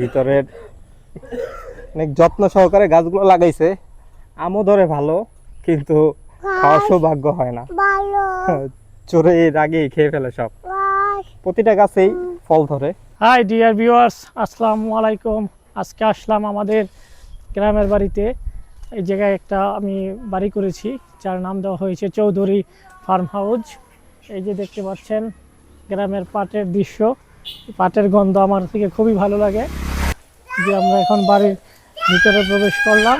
ভিতরের অনেক যত্ন সহকারে গাছগুলো লাগাইছে। আমও ধরে ভালো কিন্তু খাওয়ার সৌভাগ্য হয় না। চোরে এর আগেই খেয়ে ফেলে সব। প্রতিটা গাছেই ফল ধরে। হাই ডিয়ার ভিউয়ার্স আসসালামু আলাইকুম। আজকে আসলাম আমাদের গ্রামের বাড়িতে। এই জায়গায় একটা আমি বাড়ি করেছি যার নাম দেওয়া হয়েছে চৌধুরী ফার্ম হাউস এই যে দেখতে পাচ্ছেন গ্রামের পাটের দৃশ্য। পাটের গন্ধ আমার থেকে খুবই ভালো লাগে। যে আমরা এখন বাড়ির ভিতরে প্রবেশ করলাম।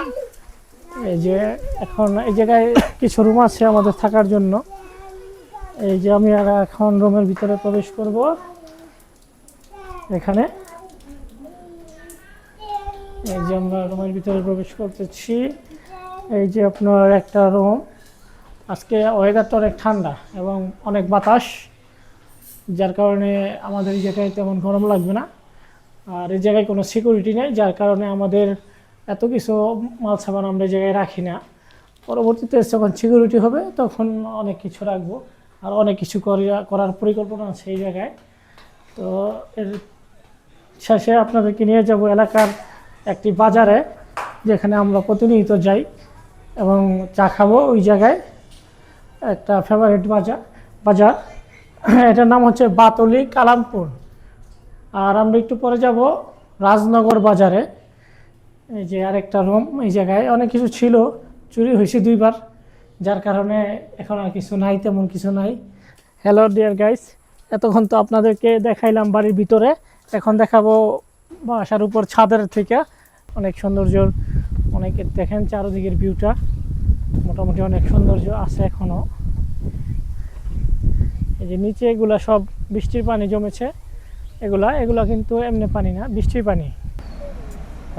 এই যে এখন এই জায়গায় কিছু রুম আছে আমাদের থাকার জন্য। এই যে আমি আর এখন রুমের ভিতরে প্রবেশ করব। এখানে। এই যে আমরা রুমের ভিতরে প্রবেশ করতেছি। এই যে আপনার একটা রুম। আজকে ওয়েদারটা অনেক ঠান্ডা এবং অনেক বাতাস, যার কারণে আমাদের এই জায়গায় তেমন গরম লাগবে না। আর এই জায়গায় কোনো সিকিউরিটি নেই, যার কারণে আমাদের এত কিছু মাল সামান আমরা এই জায়গায় রাখি না। পরবর্তীতে যখন সিকিউরিটি হবে, তখন অনেক কিছু রাখব। আর অনেক কিছু করার পরিকল্পনা আছে এই জায়গায়। তো এর শেষে আপনাদেরকে নিয়ে যাব এলাকার একটি বাজারে, যেখানে আমরা প্রতিনিয়ত যাই এবং চা খাব ওই জায়গায়। একটা ফেভারিট বাজার বাজার। এটার নাম হচ্ছে বাতলি কালামপুর। আর আমরা একটু পরে যাব রাজনগর বাজারে। এই যে আরেকটা রুম এই জায়গায়। অনেক কিছু ছিল, চুরি হয়েছে দুইবার। যার কারণে এখন আর কিছু নাই, তেমন কিছু নাই। হ্যালো ডিয়ার গাইস এতক্ষণ তো আপনাদেরকে দেখাইলাম বাড়ির ভিতরে। এখন দেখাবো বাসার উপর ছাদের থেকে। অনেক সৌন্দর্য, অনেক দেখেন চারদিকের ভিউটা মোটামুটি অনেক সৌন্দর্য আছে এখনও এই যে নিচে এগুলা সব বৃষ্টির পানি জমেছে। এগুলা এগুলা কিন্তু এমনি পানি না বৃষ্টির পানি।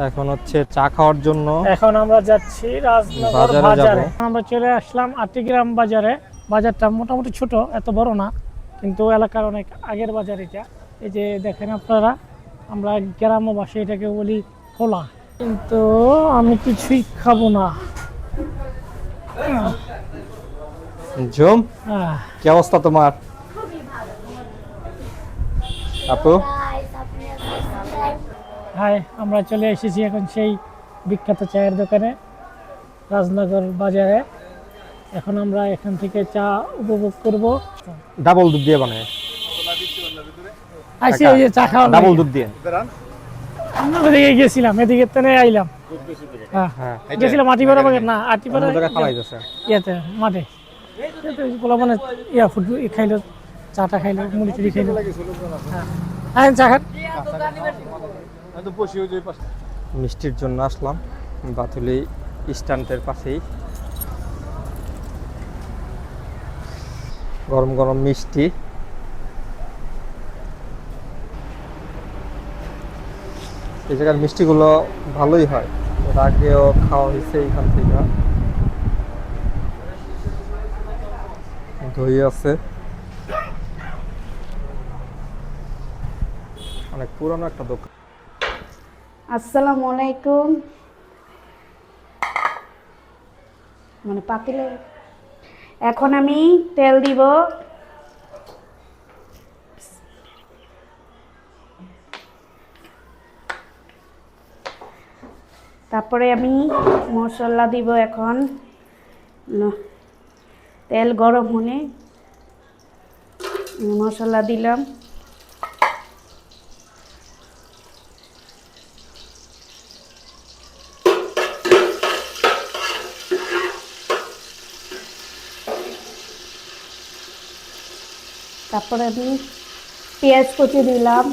এখন হচ্ছে চা খাওয়ার জন্য এখন আমরা যাচ্ছি রাজনগর বাজারে আমরা চলে আসলাম আটিগ্রাম বাজারে। বাজারটা মোটামুটি ছোট এত বড় না কিন্তু এলাকার অনেক আগের বাজার এটা। এই যে দেখেন আপনারা আমরা গ্রাম্য ভাষায় এটাকে বলি খোলা। কিন্তু আমি কিছুই খাব না। জম আহ, কি অবস্থা তোমার? আপু? হাই আমরা চলে এসেছি এখন সেই বিখ্যাত চায়ের দোকানে রাজনগর বাজারে। এখন আমরা এখান থেকে চা উপভোগ করব। ডাবল দুধ দিয়ে বানায়। আসি ওই যে চা খাওয়া ডাবল দুধ দিয়ে। আমরা ওদিকে গেছিলাম এদিকে তেনে আইলাম। হ্যাঁ হ্যাঁ গেছিলাম মাটিপাড়া বাগান না আটিপাড়া খাওয়াই যাচ্ছে ইয়েতে মাঠে। পোলা মানে ইয়া ফুটবল খাইলো। চাটা খাইলো মুড়ি টুড়ি খাইলো হ্যাঁ চা খান। মিষ্টির জন্য আসলাম, বাতুলি স্ট্যান্ডের পাশেই। গরম গরম মিষ্টি। এই জায়গার মিষ্টিগুলো ভালোই হয়। এর আগেও খাওয়া হয়েছে এইখান থেকে। দই আছে। অনেক পুরনো একটা দোকান। আসসালামু আলাইকুম মানে পাতিলে। এখন আমি তেল দিব। তারপরে আমি মশলা দিব এখন। তেল গরম হলে মশলা দিলাম। তারপরে আমি পেঁয়াজ কুচি দিলাম।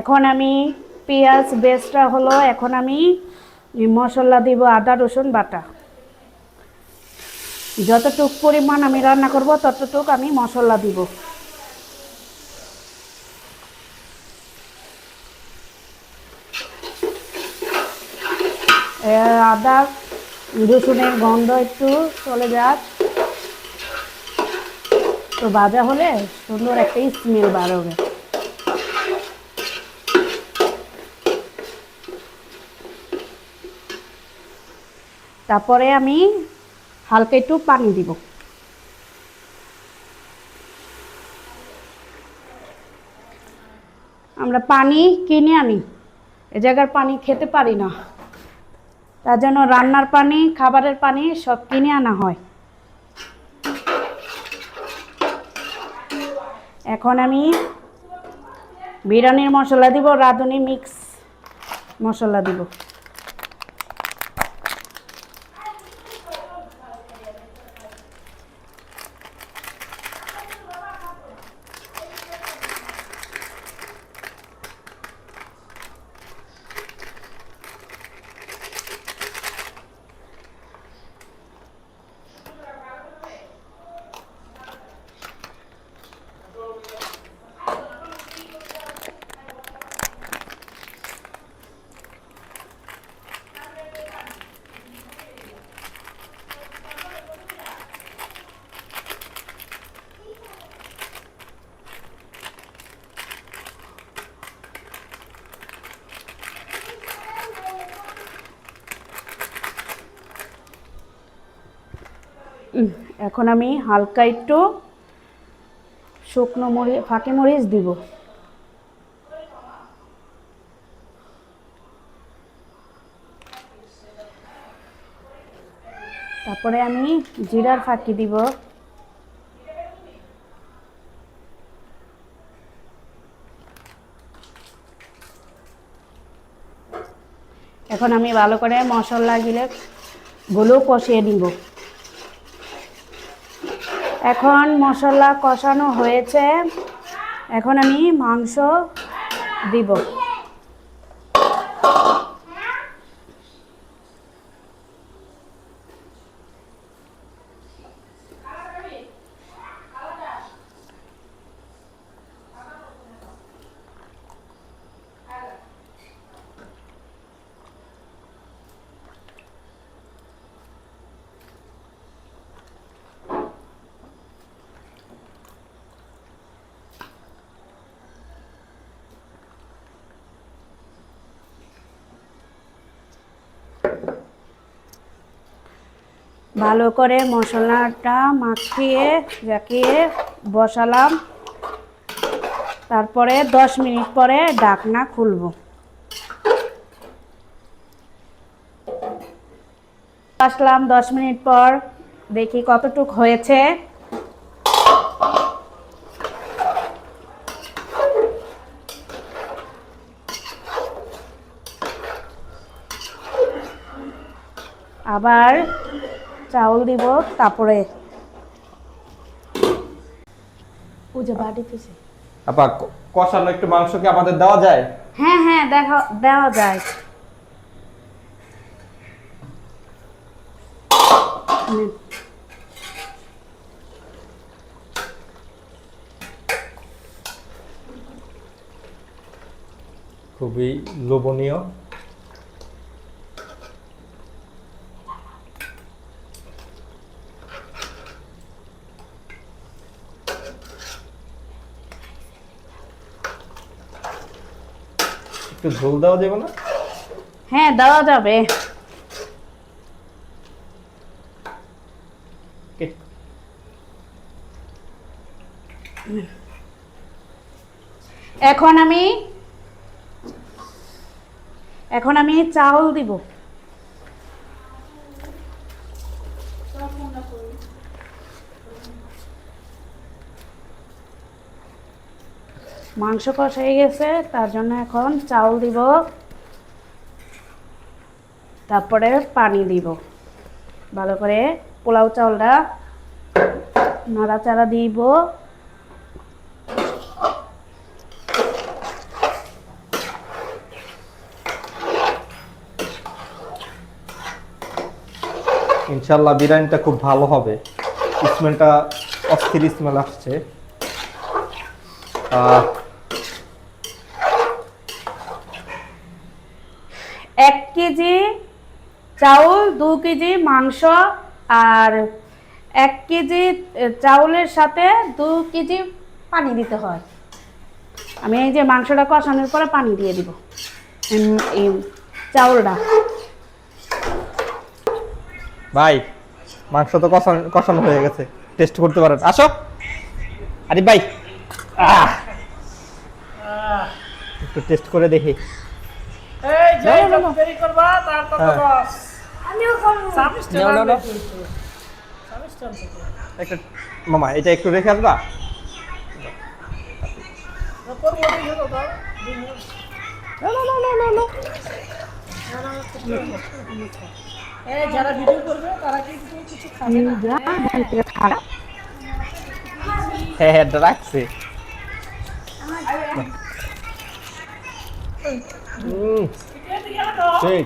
এখন আমি পেঁয়াজ বেসটা হলো এখন আমি মশলা দিব আদা, রসুন বাটা। যতটুক পরিমাণ আমি রান্না করব, ততটুক আমি মশলা দিব। আদা, রসুনের গন্ধ একটু চলে যাক। তো ভাজা হলে সুন্দর একটা স্মেল বার হবে। তারপরে আমি হালকা একটু পানি দিব। আমরা পানি কিনে আনি। এ জায়গার পানি খেতে পারি না। তার জন্য রান্নার পানি, খাবারের পানি সব কিনে আনা হয়। এখন আমি বিরিয়ানির মশলা দিব, রাঁধুনি মিক্স মশলা দিব। এখন আমি হালকা একটু শুকনো মরিচ ফাঁকি মরিচ দিব। তারপরে আমি জিরার ফাঁকি দিব। এখন আমি ভালো করে মশলা গিলে গুলো কষিয়ে নিব। এখন মশলা কষানো হয়েছে। এখন আমি মাংস দিব। ভালো করে মশলাটা মাখিয়ে, জাকিয়ে বসালাম। তারপরে দশ মিনিট পরে ডাকনা খুলব। আসলাম দশ মিনিট পর, দেখি কতটুক হয়েছে। আবার চাউল দিব তারপরে ও যে বাড়ি পিছে আপা কষানো একটু মাংস কি আমাদের দেওয়া যায়? হ্যাঁ হ্যাঁ দেখা দেওয়া যায়। খুবই লোভনীয়। ঝোল দেওয়া যাবে না? হ্যাঁ দেওয়া যাবে। এখন আমি এখন আমি চাউল দিব। মাংস কষাই গেছে, তার জন্য এখন চাউল দিব, তারপরে পানি দিব। ভালো করে পোলাও চাউলটা নাড়াচাড়া দিব। ইনশাল্লাহ বিরিয়ানিটা খুব ভালো হবে। স্মেলটা অস্থির স্মেল আসছে আহ, এক কেজি চাউল দু কেজি মাংস আর এক কেজি চাউলের সাথে দু কেজি পানি দিতে হয়। আমি এই যে মাংসটা কষানোর পরে পানি দিয়ে দিব। এই চাউলটা। ভাই মাংস তো কষানো কষানো হয়ে গেছে। টেস্ট করতে পারেন। আসো। আরে ভাই। আহ! একটু টেস্ট করে দেখি। এই যে করবা তার হ্যাঁ। একটা মামা এটা একটু রেখে আসবা? যারা ভিডিও করবে তারা কিন্তু কিছু খাবে না। হ্যাঁ হ্যাঁ রাখছি। হুম, ঠিক।